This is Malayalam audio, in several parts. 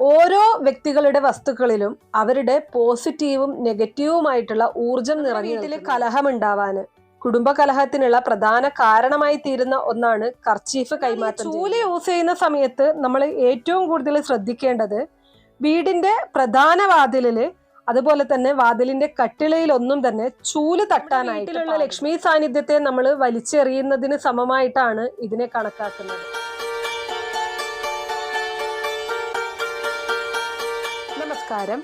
ഓരോ വ്യക്തികളുടെ വസ്തുക്കളിലും അവരുടെ പോസിറ്റീവും നെഗറ്റീവുമായിട്ടുള്ള ഊർജം നിറഞ്ഞ വീട്ടിൽ കലഹം ഉണ്ടാവാന് കുടുംബ കലഹത്തിനുള്ള പ്രധാന കാരണമായി തീരുന്ന ഒന്നാണ് കർച്ചീഫ് കൈമാറ്റം ചൂല യൂസ് ചെയ്യുന്ന സമയത്ത് നമ്മൾ ഏറ്റവും കൂടുതൽ ശ്രദ്ധിക്കേണ്ടത് വീടിന്റെ പ്രധാന വാതിലിൽ അതുപോലെ തന്നെ വാതിലിന്റെ കട്ടിളയിലൊന്നും തന്നെ ചൂൽ തട്ടാനായിട്ടുള്ള ലക്ഷ്മി സാന്നിധ്യത്തെ നമ്മൾ വലിച്ചെറിയുന്നതിന് സമമായിട്ടാണ് ഇതിനെ കണക്കാക്കുന്നത്. നമസ്കാരം.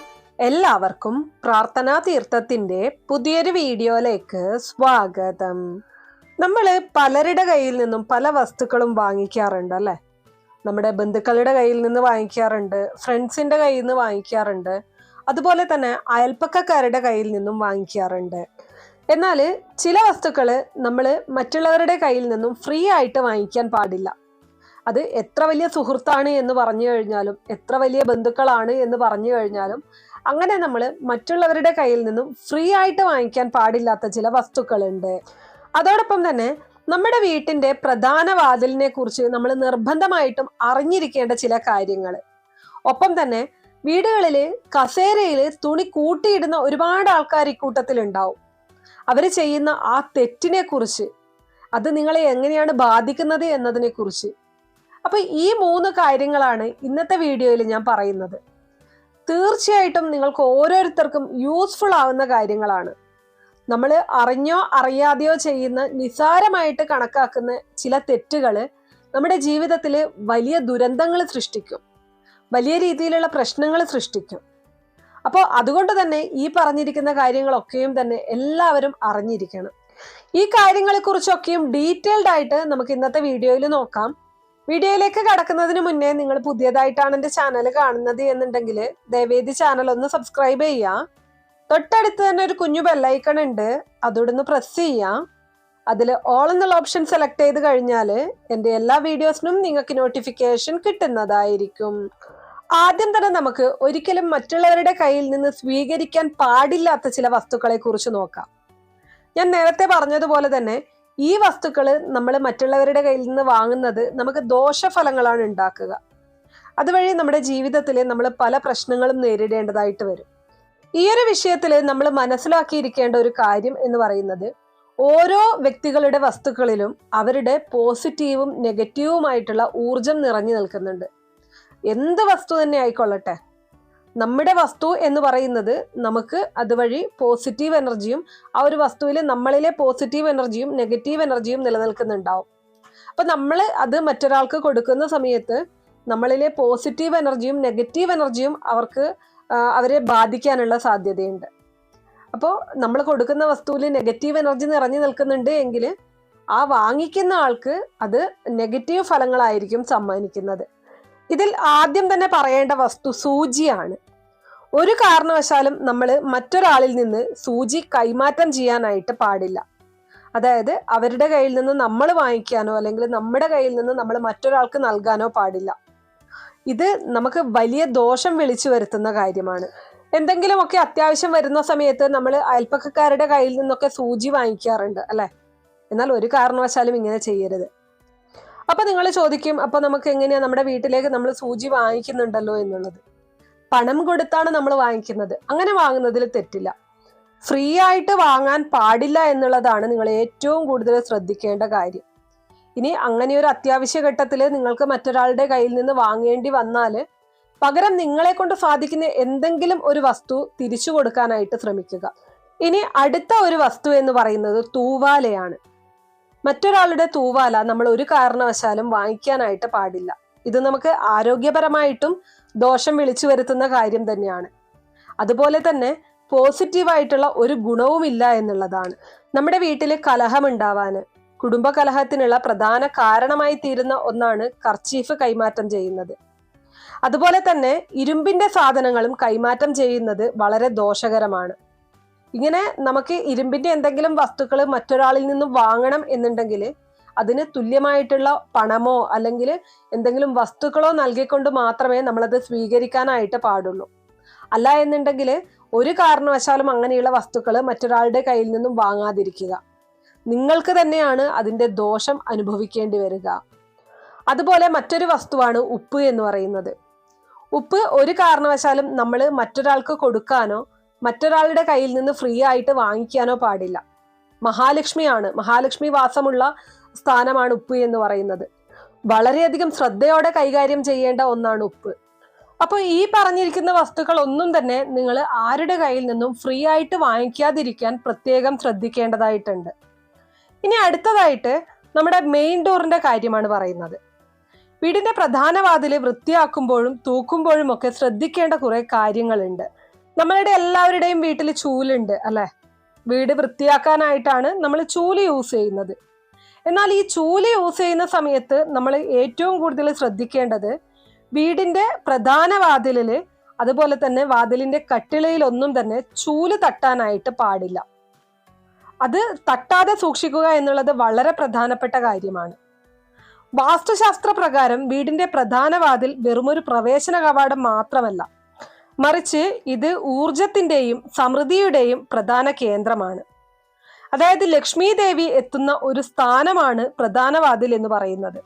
എല്ലാവർക്കും പ്രാർത്ഥനാ തീർത്ഥത്തിന്റെ പുതിയൊരു വീഡിയോയിലേക്ക് സ്വാഗതം. നമ്മൾ പലരുടെ കയ്യിൽ നിന്നും പല വസ്തുക്കളും വാങ്ങിക്കാറുണ്ട് അല്ലേ? നമ്മുടെ ബന്ധുക്കളുടെ കയ്യിൽ നിന്ന് വാങ്ങിക്കാറുണ്ട് ഫ്രണ്ട്സിന്റെ കയ്യിൽ നിന്ന് വാങ്ങിക്കാറുണ്ട് അതുപോലെ തന്നെ അയൽപ്പക്കക്കാരുടെ കയ്യിൽ നിന്നും വാങ്ങിക്കാറുണ്ട്. എന്നാൽ ചില വസ്തുക്കൾ നമ്മൾ മറ്റുള്ളവരുടെ കയ്യിൽ നിന്നും ഫ്രീ ആയിട്ട് വാങ്ങിക്കാൻ പാടില്ല. അത് എത്ര വലിയ സുഹൃത്താണ് എന്ന് പറഞ്ഞു കഴിഞ്ഞാലും എത്ര വലിയ ബന്ധുക്കളാണ് എന്ന് പറഞ്ഞു കഴിഞ്ഞാലും അങ്ങനെ നമ്മൾ മറ്റുള്ളവരുടെ കയ്യിൽ നിന്നും ഫ്രീ ആയിട്ട് വാങ്ങിക്കാൻ പാടില്ലാത്ത ചില വസ്തുക്കളുണ്ട്. അതോടൊപ്പം തന്നെ നമ്മുടെ വീട്ടിന്റെ പ്രധാന വാതിലിനെ കുറിച്ച് നമ്മൾ നിർബന്ധമായിട്ടും അറിഞ്ഞിരിക്കേണ്ട ചില കാര്യങ്ങൾ ഒപ്പം തന്നെ വീടുകളിൽ കസേരയിൽ തുണി കൂട്ടിയിടുന്ന ഒരുപാട് ആൾക്കാർ ഇക്കൂട്ടത്തിൽ ഉണ്ടാവും അവർ ചെയ്യുന്ന ആ തെറ്റിനെ കുറിച്ച് അത് നിങ്ങളെ എങ്ങനെയാണ് ബാധിക്കുന്നത് എന്നതിനെ കുറിച്ച് അപ്പൊ ഈ മൂന്ന് കാര്യങ്ങളാണ് ഇന്നത്തെ വീഡിയോയിൽ ഞാൻ പറയുന്നത്. തീർച്ചയായിട്ടും നിങ്ങൾക്ക് ഓരോരുത്തർക്കും യൂസ്ഫുൾ ആവുന്ന കാര്യങ്ങളാണ്. നമ്മൾ അറിഞ്ഞോ അറിയാതെയോ ചെയ്യുന്ന നിസാരമായിട്ട് കണക്കാക്കുന്ന ചില തെറ്റുകൾ നമ്മുടെ ജീവിതത്തിൽ വലിയ ദുരന്തങ്ങൾ സൃഷ്ടിക്കും. വലിയ രീതിയിലുള്ള പ്രശ്നങ്ങൾ സൃഷ്ടിക്കും. അപ്പോൾ അതുകൊണ്ട് തന്നെ ഈ പറഞ്ഞിരിക്കുന്ന കാര്യങ്ങളൊക്കെയും തന്നെ എല്ലാവരും അറിഞ്ഞിരിക്കണം. ഈ കാര്യങ്ങളെക്കുറിച്ചൊക്കെയും ഡീറ്റെയിൽഡ് ആയിട്ട് നമുക്ക് ഇന്നത്തെ വീഡിയോയിൽ നോക്കാം. വീഡിയോയിലേക്ക് കടക്കുന്നതിന് മുന്നേ നിങ്ങൾ പുതിയതായിട്ടാണ് എന്റെ ചാനൽ കാണുന്നത് എന്നുണ്ടെങ്കിൽ ദയവേദി ചാനൽ ഒന്ന് സബ്സ്ക്രൈബ് ചെയ്യാം. തൊട്ടടുത്ത് തന്നെ ഒരു കുഞ്ഞു ബെല്ലൈക്കൺ ഉണ്ട്. അതോടൊന്ന് പ്രസ് ചെയ്യാം. അതിൽ ഓൾ എന്നുള്ള ഓപ്ഷൻ സെലക്ട് ചെയ്ത് കഴിഞ്ഞാൽ എന്റെ എല്ലാ വീഡിയോസിനും നിങ്ങൾക്ക് നോട്ടിഫിക്കേഷൻ കിട്ടുന്നതായിരിക്കും. ആദ്യം തന്നെ നമുക്ക് ഒരിക്കലും മറ്റുള്ളവരുടെ കയ്യിൽ നിന്ന് സ്വീകരിക്കാൻ പാടില്ലാത്ത ചില വസ്തുക്കളെ കുറിച്ച് നോക്കാം. ഞാൻ നേരത്തെ പറഞ്ഞതുപോലെ തന്നെ ഈ വസ്തുക്കൾ നമ്മൾ മറ്റുള്ളവരുടെ കയ്യിൽ നിന്ന് വാങ്ങുന്നത് നമുക്ക് ദോഷഫലങ്ങളാണ് ഉണ്ടാക്കുക. അതുവഴി നമ്മുടെ ജീവിതത്തിൽ നമ്മൾ പല പ്രശ്നങ്ങളും നേരിടേണ്ടതായിട്ട് വരും. ഈ ഒരു വിഷയത്തിൽ നമ്മൾ മനസ്സിലാക്കിയിരിക്കേണ്ട ഒരു കാര്യം എന്ന് പറയുന്നത് ഓരോ വ്യക്തികളുടെ വസ്തുക്കളിലും അവരുടെ പോസിറ്റീവും നെഗറ്റീവുമായിട്ടുള്ള ഊർജം നിറഞ്ഞു നിൽക്കുന്നുണ്ട്. എന്ത് വസ്തു തന്നെ ആയിക്കൊള്ളട്ടെ. നമ്മുടെ വസ്തു എന്ന് പറയുന്നത് നമുക്ക് അതുവഴി പോസിറ്റീവ് എനർജിയും ആ ഒരു വസ്തുവിൽ നമ്മളിലെ പോസിറ്റീവ് എനർജിയും നെഗറ്റീവ് എനർജിയും നിലനിൽക്കുന്നുണ്ടാവും. അപ്പൊ നമ്മൾ അത് മറ്റൊരാൾക്ക് കൊടുക്കുന്ന സമയത്ത് നമ്മളിലെ പോസിറ്റീവ് എനർജിയും നെഗറ്റീവ് എനർജിയും അവർക്ക് അവരെ ബാധിക്കാനുള്ള സാധ്യതയുണ്ട്. അപ്പോൾ നമ്മൾ കൊടുക്കുന്ന വസ്തുവിൽ നെഗറ്റീവ് എനർജി നിറഞ്ഞു നിൽക്കുന്നുണ്ട് എങ്കിൽ ആ വാങ്ങിക്കുന്ന ആൾക്ക് അത് നെഗറ്റീവ് ഫലങ്ങളായിരിക്കും സമ്മാനിക്കുന്നത്. ഇതിൽ ആദ്യം തന്നെ പറയേണ്ട വസ്തു സൂചിയാണ്. ഒരു കാരണവശാലും നമ്മൾ മറ്റൊരാളിൽ നിന്ന് സൂചി കൈമാറ്റം ചെയ്യാനായിട്ട് പാടില്ല. അതായത് അവരുടെ കയ്യിൽ നിന്ന് നമ്മൾ വാങ്ങിക്കാനോ അല്ലെങ്കിൽ നമ്മുടെ കയ്യിൽ നിന്ന് നമ്മൾ മറ്റൊരാൾക്ക് നൽകാനോ പാടില്ല. ഇത് നമുക്ക് വലിയ ദോഷം വിളിച്ചു വരുത്തുന്ന കാര്യമാണ്. എന്തെങ്കിലുമൊക്കെ അത്യാവശ്യം വരുന്ന സമയത്ത് നമ്മൾ അയൽപ്പക്കക്കാരുടെ കയ്യിൽ നിന്നൊക്കെ സൂചി വാങ്ങിക്കാറുണ്ട് അല്ലെ? എന്നാൽ ഒരു കാരണവശാലും ഇങ്ങനെ ചെയ്യരുത്. അപ്പൊ നിങ്ങൾ ചോദിക്കും അപ്പൊ നമുക്ക് എങ്ങനെയാ നമ്മുടെ വീട്ടിലേക്ക് നമ്മൾ സൂചി വാങ്ങിക്കുന്നുണ്ടല്ലോ എന്നുള്ളത്. പണം കൊടുത്താണ് നമ്മൾ വാങ്ങിക്കുന്നത്. അങ്ങനെ വാങ്ങുന്നതിൽ തെറ്റില്ല. ഫ്രീ ആയിട്ട് വാങ്ങാൻ പാടില്ല എന്നുള്ളതാണ് നിങ്ങൾ ഏറ്റവും കൂടുതൽ ശ്രദ്ധിക്കേണ്ട കാര്യം. ഇനി അങ്ങനെ ഒരു അത്യാവശ്യ ഘട്ടത്തിൽ നിങ്ങൾക്ക് മറ്റൊരാളുടെ കയ്യിൽ നിന്ന് വാങ്ങേണ്ടി വന്നാൽ പകരം നിങ്ങളെ കൊണ്ട് സാധിക്കുന്ന എന്തെങ്കിലും ഒരു വസ്തു തിരിച്ചു കൊടുക്കാനായിട്ട് ശ്രമിക്കുക. ഇനി അടുത്ത ഒരു വസ്തു എന്ന് പറയുന്നത് തൂവാലയാണ്. മറ്റൊരാളുടെ തൂവാല നമ്മൾ ഒരു കാരണവശാലും വാങ്ങിക്കാനായിട്ട് പാടില്ല. ഇത് നമുക്ക് ആരോഗ്യപരമായിട്ടും ദോഷം വിളിച്ചു വരുത്തുന്ന കാര്യം തന്നെയാണ്. അതുപോലെ തന്നെ പോസിറ്റീവായിട്ടുള്ള ഒരു ഗുണവുമില്ല എന്നുള്ളതാണ്. നമ്മുടെ വീട്ടിൽ കലഹമുണ്ടാവാന് കുടുംബ കലഹത്തിനുള്ള പ്രധാന കാരണമായി തീരുന്ന ഒന്നാണ് കർച്ചീഫ് കൈമാറ്റം ചെയ്യുന്നത്. അതുപോലെ തന്നെ ഇരുമ്പിന്റെ സാധനങ്ങളും കൈമാറ്റം ചെയ്യുന്നത് വളരെ ദോഷകരമാണ്. ഇങ്ങനെ നമുക്ക് ഇരുമ്പിന്റെ എന്തെങ്കിലും വസ്തുക്കൾ മറ്റൊരാളിൽ നിന്നും വാങ്ങണം എന്നുണ്ടെങ്കിൽ അതിന് തുല്യമായിട്ടുള്ള പണമോ അല്ലെങ്കിൽ എന്തെങ്കിലും വസ്തുക്കളോ നൽകിക്കൊണ്ട് മാത്രമേ നമ്മളത് സ്വീകരിക്കാനായിട്ട് പാടുള്ളൂ. അല്ല എന്നുണ്ടെങ്കിൽ ഒരു കാരണവശാലും അങ്ങനെയുള്ള വസ്തുക്കൾ മറ്റൊരാളുടെ കയ്യിൽ നിന്നും വാങ്ങാതിരിക്കുക. നിങ്ങൾക്ക് തന്നെയാണ് അതിന്റെ ദോഷം അനുഭവിക്കേണ്ടി വരിക. അതുപോലെ മറ്റൊരു വസ്തുവാണ് ഉപ്പ് എന്ന് പറയുന്നത്. ഉപ്പ് ഒരു കാരണവശാലും നമ്മൾ മറ്റൊരാൾക്ക് കൊടുക്കാനോ മറ്റൊരാളുടെ കയ്യിൽ നിന്ന് ഫ്രീ ആയിട്ട് വാങ്ങിക്കാനോ പാടില്ല. മഹാലക്ഷ്മിയാണ്. മഹാലക്ഷ്മി വാസമുള്ള സ്ഥാനമാണ് ഉപ്പ് എന്ന് പറയുന്നത്. വളരെയധികം ശ്രദ്ധയോടെ കൈകാര്യം ചെയ്യേണ്ട ഒന്നാണ് ഉപ്പ്. അപ്പോൾ ഈ പറഞ്ഞിരിക്കുന്ന വസ്തുക്കൾ ഒന്നും തന്നെ നിങ്ങൾ ആരുടെ കയ്യിൽ നിന്നും ഫ്രീ ആയിട്ട് വാങ്ങിക്കാതിരിക്കാൻ പ്രത്യേകം ശ്രദ്ധിക്കേണ്ടതായിട്ടുണ്ട്. ഇനി അടുത്തതായിട്ട് നമ്മുടെ മെയിൻ ഡോറിന്റെ കാര്യമാണ് പറയുന്നത്. വീടിന്റെ പ്രധാന വാതിൽ വൃത്തിയാക്കുമ്പോഴും തൂക്കുമ്പോഴും ഒക്കെ ശ്രദ്ധിക്കേണ്ട കുറെ കാര്യങ്ങളുണ്ട്. നമ്മളുടെ എല്ലാവരുടെയും വീട്ടിൽ ചൂലുണ്ട് അല്ലെ? വീട് വൃത്തിയാക്കാനായിട്ടാണ് നമ്മൾ ചൂൽ യൂസ് ചെയ്യുന്നത്. എന്നാൽ ഈ ചൂൽ യൂസ് ചെയ്യുന്ന സമയത്ത് നമ്മൾ ഏറ്റവും കൂടുതൽ ശ്രദ്ധിക്കേണ്ടത് വീടിന്റെ പ്രധാന വാതിലിൽ അതുപോലെ തന്നെ വാതിലിന്റെ കട്ടിളയിലൊന്നും തന്നെ ചൂൽ തട്ടാനായിട്ട് പാടില്ല. അത് തട്ടാതെ സൂക്ഷിക്കുക എന്നുള്ളത് വളരെ പ്രധാനപ്പെട്ട കാര്യമാണ്. വാസ്തുശാസ്ത്ര പ്രകാരം വീടിന്റെ പ്രധാന വാതിൽ വെറുമൊരു പ്രവേശന കവാടം മാത്രമല്ല മറിച്ച് ഇത് ഊർജത്തിന്റെയും സമൃദ്ധിയുടെയും പ്രധാന കേന്ദ്രമാണ്. അതായത് ലക്ഷ്മി ദേവി എത്തുന്ന ഒരു സ്ഥാനമാണ് പ്രധാന വാതിൽ എന്ന് പറയുന്നത്.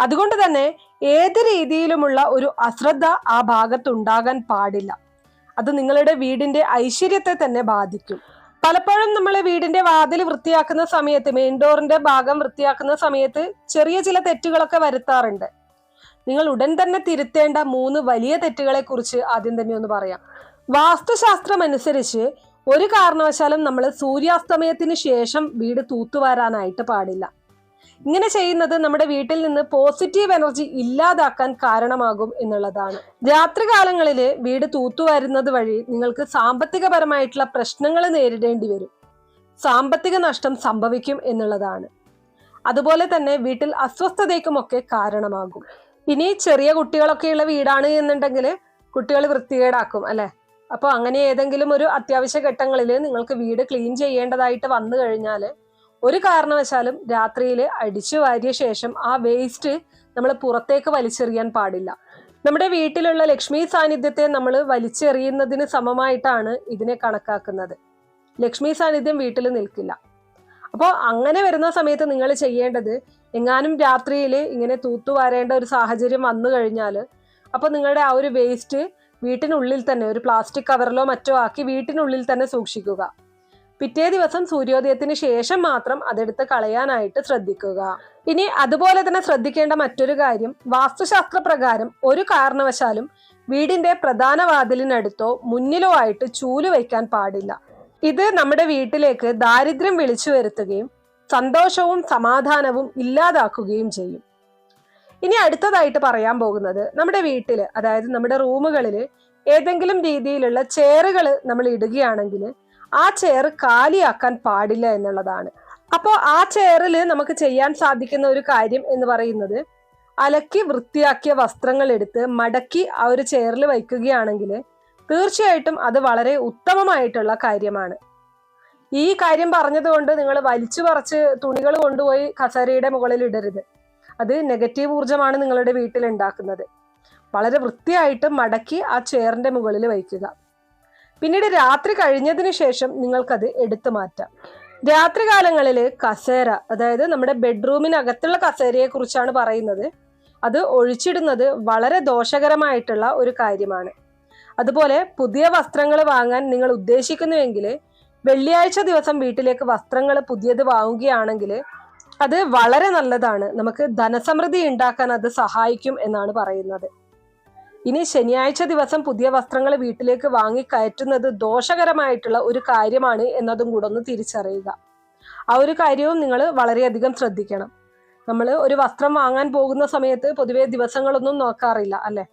അതുകൊണ്ട് തന്നെ ഏത് രീതിയിലുമുള്ള ഒരു അശ്രദ്ധ ആ ഭാഗത്തുണ്ടാകാൻ പാടില്ല. അത് നിങ്ങളുടെ വീടിന്റെ ഐശ്വര്യത്തെ തന്നെ ബാധിക്കും. പലപ്പോഴും നമ്മൾ വീടിന്റെ വാതിൽ വൃത്തിയാക്കുന്ന സമയത്ത് മെയിൻ ഡോറിന്റെ ഭാഗം വൃത്തിയാക്കുന്ന സമയത്ത് ചെറിയ ചില തെറ്റുകളൊക്കെ വരുത്താറുണ്ട്. നിങ്ങൾ ഉടൻ തന്നെ തിരുത്തേണ്ട മൂന്ന് വലിയ തെറ്റുകളെ കുറിച്ച് ആദ്യം തന്നെ ഒന്ന് പറയാം. വാസ്തുശാസ്ത്രം അനുസരിച്ച് ഒരു കാരണവശാലും നമ്മൾ സൂര്യാസ്തമയത്തിന് ശേഷം വീട് തൂത്തുവാരാനായിട്ട് പാടില്ല. ഇങ്ങനെ ചെയ്യുന്നത് നമ്മുടെ വീട്ടിൽ നിന്ന് പോസിറ്റീവ് എനർജി ഇല്ലാതാക്കാൻ കാരണമാകും എന്നുള്ളതാണ്. രാത്രികാലങ്ങളിൽ വീട് തൂത്തുവരുന്നത് വഴി നിങ്ങൾക്ക് സാമ്പത്തികപരമായിട്ടുള്ള പ്രശ്നങ്ങൾ നേരിടേണ്ടി വരും. സാമ്പത്തിക നഷ്ടം സംഭവിക്കും എന്നുള്ളതാണ്. അതുപോലെ തന്നെ വീട്ടിൽ അസ്വസ്ഥതയ്ക്കുമൊക്കെ കാരണമാകും. ഇനി ചെറിയ കുട്ടികളൊക്കെയുള്ള വീടാണ് എന്നുണ്ടെങ്കിൽ കുട്ടികൾ വൃത്തികേടാക്കും അല്ലെ? അപ്പോൾ അങ്ങനെ ഏതെങ്കിലും ഒരു അത്യാവശ്യ ഘട്ടങ്ങളിൽ നിങ്ങൾക്ക് വീട് ക്ലീൻ ചെയ്യേണ്ടതായിട്ട് വന്നു കഴിഞ്ഞാൽ ഒരു കാരണവശാലും രാത്രിയിൽ അടിച്ചു വാരിയ ശേഷം ആ വേസ്റ്റ് നമ്മൾ പുറത്തേക്ക് വലിച്ചെറിയാൻ പാടില്ല. നമ്മുടെ വീട്ടിലുള്ള ലക്ഷ്മി സാന്നിധ്യത്തെ നമ്മൾ വലിച്ചെറിയുന്നതിന് സമമായിട്ടാണ് ഇതിനെ കണക്കാക്കുന്നത്. ലക്ഷ്മി സാന്നിധ്യം വീട്ടിൽ നിൽക്കില്ല. അപ്പോൾ അങ്ങനെ വരുന്ന സമയത്ത് നിങ്ങൾ ചെയ്യേണ്ടത് എങ്ങാനും രാത്രിയിൽ ഇങ്ങനെ തൂത്തുവാരേണ്ട ഒരു സാഹചര്യം വന്നു കഴിഞ്ഞാൽ അപ്പോൾ നിങ്ങളുടെ ആ ഒരു വേസ്റ്റ് വീട്ടിനുള്ളിൽ തന്നെ ഒരു പ്ലാസ്റ്റിക് കവറിലോ മറ്റോ ആക്കി വീട്ടിനുള്ളിൽ തന്നെ സൂക്ഷിക്കുക. പിറ്റേ ദിവസം സൂര്യോദയത്തിന് ശേഷം മാത്രം അതെടുത്ത് കളയാനായിട്ട് ശ്രദ്ധിക്കുക. ഇനി അതുപോലെ തന്നെ ശ്രദ്ധിക്കേണ്ട മറ്റൊരു കാര്യം വാസ്തുശാസ്ത്ര പ്രകാരം ഒരു കാരണവശാലും വീടിന്റെ പ്രധാന വാതിലിനടുത്തോ മുന്നിലോ ആയിട്ട് ചൂൽ വയ്ക്കാൻ പാടില്ല. ഇത് നമ്മുടെ വീട്ടിലേക്ക് ദാരിദ്ര്യം വിളിച്ചു വരുത്തുകയും സന്തോഷവും സമാധാനവും ഇല്ലാതാക്കുകയും ചെയ്യും. ഇനി അടുത്തതായിട്ട് പറയാൻ പോകുന്നത് നമ്മുടെ വീട്ടിൽ അതായത് നമ്മുടെ റൂമുകളിൽ ഏതെങ്കിലും രീതിയിലുള്ള ചെയറുകൾ നമ്മൾ ഇടുകയാണെങ്കിൽ ആ ചെയർ കാലിയാക്കാൻ പാടില്ല എന്നുള്ളതാണ്. അപ്പോൾ ആ ചെയറിൽ നമുക്ക് ചെയ്യാൻ സാധിക്കുന്ന ഒരു കാര്യം എന്ന് പറയുന്നത് അലക്കി വൃത്തിയാക്കിയ വസ്ത്രങ്ങൾ എടുത്ത് മടക്കി ആ ഒരു ചെയറിൽ വയ്ക്കുകയാണെങ്കിൽ തീർച്ചയായിട്ടും അത് വളരെ ഉത്തമമായിട്ടുള്ള കാര്യമാണ്. ഈ കാര്യം പറഞ്ഞതുകൊണ്ട് നിങ്ങൾ വലിച്ചു പറിച്ച് തുണികൾ കൊണ്ടുപോയി കസേരയുടെ മുകളിൽ ഇടരുത്. അത് നെഗറ്റീവ് ഊർജമാണ് നിങ്ങളുടെ വീട്ടിൽ ഉണ്ടാക്കുന്നത്. വളരെ വൃത്തിയായിട്ട് മടക്കി ആ ചെയറിന്റെ മുകളിൽ വയ്ക്കുക. പിന്നീട് രാത്രി കഴിഞ്ഞതിന് ശേഷം നിങ്ങൾക്കത് എടുത്തു മാറ്റാം. രാത്രി കാലങ്ങളിൽ കസേര അതായത് നമ്മുടെ ബെഡ്റൂമിനകത്തുള്ള കസേരയെ കുറിച്ചാണ് പറയുന്നത്. അത് ഒഴിച്ചിടുന്നത് വളരെ ദോഷകരമായിട്ടുള്ള ഒരു കാര്യമാണ്. അതുപോലെ പുതിയ വസ്ത്രങ്ങൾ വാങ്ങാൻ നിങ്ങൾ ഉദ്ദേശിക്കുന്നുവെങ്കിൽ വെള്ളിയാഴ്ച ദിവസം വീട്ടിലേക്ക് വസ്ത്രങ്ങൾ പുതിയത് വാങ്ങുകയാണെങ്കിൽ അത് വളരെ നല്ലതാണ്. നമുക്ക് ധനസമൃദ്ധി ഉണ്ടാക്കാൻ അത് സഹായിക്കും എന്നാണ് പറയുന്നത്. ഇനി ശനിയാഴ്ച ദിവസം പുതിയ വസ്ത്രങ്ങൾ വീട്ടിലേക്ക് വാങ്ങി കയറ്റുന്നത് ദോഷകരമായിട്ടുള്ള ഒരു കാര്യമാണ് എന്നതും കൂടെ ഒന്ന് തിരിച്ചറിയുക. ആ ഒരു കാര്യവും നിങ്ങൾ വളരെയധികം ശ്രദ്ധിക്കണം. നമ്മൾ ഒരു വസ്ത്രം വാങ്ങാൻ പോകുന്ന സമയത്ത് പൊതുവേ ദിവസങ്ങളൊന്നും നോക്കാറില്ല അല്ലെ?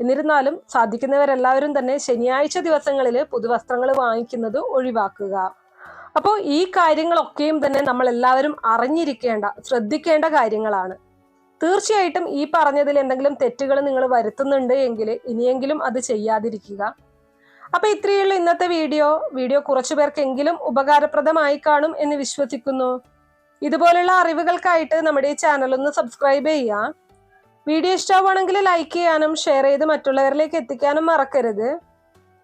എന്നിരുന്നാലും സാധിക്കുന്നവരെല്ലാവരും തന്നെ ശനിയാഴ്ച ദിവസങ്ങളിൽ പുതുവസ്ത്രങ്ങൾ വാങ്ങിക്കുന്നത് ഒഴിവാക്കുക. അപ്പോൾ ഈ കാര്യങ്ങളൊക്കെയും തന്നെ നമ്മൾ എല്ലാവരും അറിഞ്ഞിരിക്കേണ്ട ശ്രദ്ധിക്കേണ്ട കാര്യങ്ങളാണ്. തീർച്ചയായിട്ടും ഈ പറഞ്ഞതിൽ എന്തെങ്കിലും തെറ്റുകൾ നിങ്ങൾ വരുത്തുന്നുണ്ട് എങ്കിൽ ഇനിയെങ്കിലും അത് ചെയ്യാതിരിക്കുക. അപ്പൊ ഇത്രയുള്ള ഇന്നത്തെ വീഡിയോ. വീഡിയോ കുറച്ചു പേർക്കെങ്കിലും ഉപകാരപ്രദമായി കാണും എന്ന് വിശ്വസിക്കുന്നു. ഇതുപോലുള്ള അറിവുകൾക്കായിട്ട് നമ്മുടെ ഈ ചാനൽ ഒന്ന് സബ്സ്ക്രൈബ് ചെയ്യുക. വീഡിയോ ഇഷ്ടമാണെങ്കിൽ ലൈക്ക് ചെയ്യാനും ഷെയർ ചെയ്ത് മറ്റുള്ളവരിലേക്ക് എത്തിക്കാനും മറക്കരുത്.